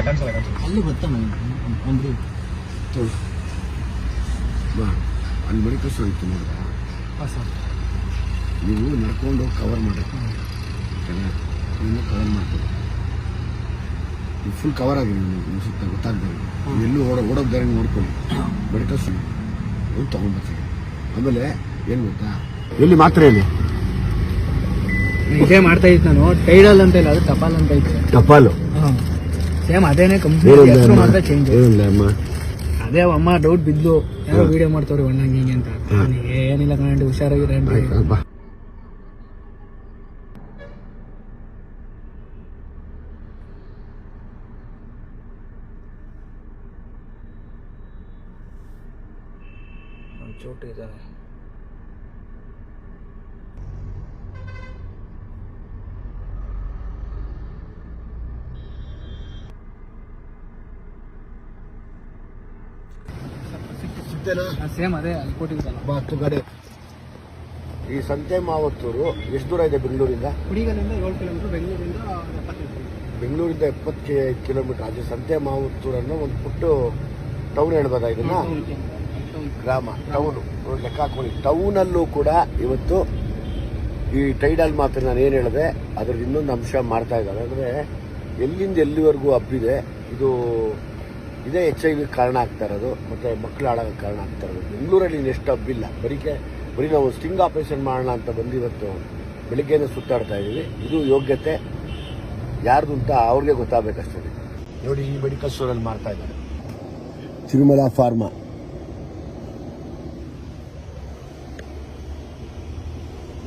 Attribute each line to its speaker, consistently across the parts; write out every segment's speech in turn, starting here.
Speaker 1: ಕಾಣಿಸಲ್ಲ ಕಾಣಿಸಲ್ಲ ಕಾಣಿಸಲ್ಲ
Speaker 2: ಅಲ್ಲಿ ಬರ್ತಾನೆ ಒಂದು
Speaker 3: ತೊಳು ಬಾ ಅಲ್ಲಿ ಸ್ಟೋರ್ ಇತ್ತು
Speaker 2: ಹಾಂ ಸರ್.
Speaker 3: ನೀವು ನಡ್ಕೊಂಡು ಕವರ್ ಮಾಡಬೇಕು ಕವರ್ ಮಾಡ್ತೀವಿ ನೀವು ಫುಲ್ ಕವರ್ ಆಗಿದೆ ನೀವು ಸುತ್ತ ಗೊತ್ತಾಗ್ಬೇಕು ನೀವು ಎಲ್ಲೂ ಓಡ ಓಡೋದ್ ದಾರಿ ನೋಡ್ಕೊಳ್ಳಿ ಮೆಡಿಕಲ್ ಸ್ಟೋರ್ ಹೋಗಿ ತೊಗೊಂಡ್ಬರ್ತೀವಿ ಆಮೇಲೆ ಏನು ಗೊತ್ತಾ? ಎಲ್ಲಿ ಮಾತ್ರ ಹೇಳಿ
Speaker 2: ಇದೇ ಮಾಡ್ತಾ ಇತ್ತು ನಾನು. ಟೈಡಲ್ ಅಂತ ಇಲ್ಲ ಅದು ಟಪಾಲ್ ಅಂತ ಇತ್ತು.
Speaker 3: ಟಪಾಲು?
Speaker 2: ಸೇಮ್ ಅದೇನೆ ಕಂಪ್ನಿ ಹೆಸರು ಮಾತ್ರ ಚೇಂಜ್ ಅದೇ ಅಮ್ಮ ಡೌಟ್ ಬಿದ್ದು ಯಾರೋ ವಿಡಿಯೋ ಮಾಡ್ತಾವ್ರಿ ಅಣ್ಣ ಹಿಂಗೆ ಅಂತ. ಏನಿಲ್ಲ ಕಣಂడి ಹುಷಾರಾಗಿರಂడి
Speaker 3: ಆಯ್ತಾ ಬಾ
Speaker 2: ಚೋಟು ಇದ್ದಾರೆ
Speaker 3: ಸಿಗ್ತೇನಾ
Speaker 2: ಸೇಮ್ ಅದೇ ಅಲ್ಲಿ ಕೊಟ್ಟಿದ್ದಲ್ಲ
Speaker 3: ಬಾ ಹತ್ತು ಗಾಡಿ ಈ ಸಂತೆ ಮಾವತ್ತೂರು ಎಷ್ಟು ದೂರ ಇದೆ ಬೆಂಗಳೂರಿಂದ?
Speaker 2: ಕುಡಿಗಲಿಂದ ಏಳು ಕಿಲೋಮೀಟರ್ ಬೆಂಗಳೂರಿಂದ ಎಪ್ಪತ್ತೈದು
Speaker 3: ಬೆಂಗಳೂರಿಂದ ಎಪ್ಪತ್ತು ಕಿಲೋಮೀಟರ್. ಅದು ಸಂತೆ ಮಾವತ್ತೂರನ್ನು ಒಂದು ಪುಟ್ಟು ಟೌನ್ ಹೇಳ್ಬೋದಾ ಇದನ್ನ? ಗ್ರಾಮ ಟೌನು ಲೆಕ್ಕ ಹಾಕೊಳ್ಳಿ. ಟೌನಲ್ಲೂ ಕೂಡ ಇವತ್ತು ಈ ಟೈಡಲ್ ಮಾತ್ರ ನಾನು ಏನು ಹೇಳಿದೆ ಅದ್ರ ಇನ್ನೊಂದು ಅಂಶ ಮಾಡ್ತಾ ಇದ್ದಾರೆ. ಅಂದ್ರೆ ಎಲ್ಲಿಂದ ಎಲ್ಲಿವರೆಗೂ ಹಬ್ಬಿದೆ ಇದು ಇದೇ ಎಚ್ ಐ ವಿ ಕಾರಣ ಆಗ್ತಾ ಇರೋದು ಮತ್ತು ಮಕ್ಕಳು ಹಾಳಾಗೋಕ್ಕೆ ಕಾರಣ ಆಗ್ತಾ ಇರೋದು. ಬೆಂಗಳೂರಲ್ಲಿ ಇನ್ನೆಷ್ಟು ಹಬ್ಬಿಲ್ಲ ಬರೀಕೆ ಬರೀ ನಾವು ಸ್ಟಿಂಗ್ ಆಪರೇಷನ್ ಮಾಡೋಣ ಅಂತ ಬಂದು ಇವತ್ತು ಬೆಳಿಗ್ಗೆನೇ ಸುತ್ತಾಡ್ತಾ ಇದ್ದೀವಿ. ಇದು ಯೋಗ್ಯತೆ ಯಾರ್ದು ಅಂತ ಅವ್ರಿಗೆ ಗೊತ್ತಾಗಬೇಕಷ್ಟೇ. ನೋಡಿ ಈ ಮೆಡಿಕಲ್ ಸ್ಟೋರಲ್ಲಿ ಮಾಡ್ತಾ ಇದ್ದಾರೆ. ತಿರುಮಲ ಫಾರ್ಮಾ.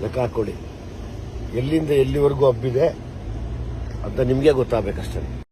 Speaker 3: ಲೆಕ್ಕ ಹಾಕೊಳ್ಳಿ. ಎಲ್ಲಿಂದ ಎಲ್ಲಿವರೆಗೂ ಹಬ್ಬಿದೆ ಅಂತ ನಿಮಗೆ ಗೊತ್ತಾಗಬೇಕಷ್ಟೇ.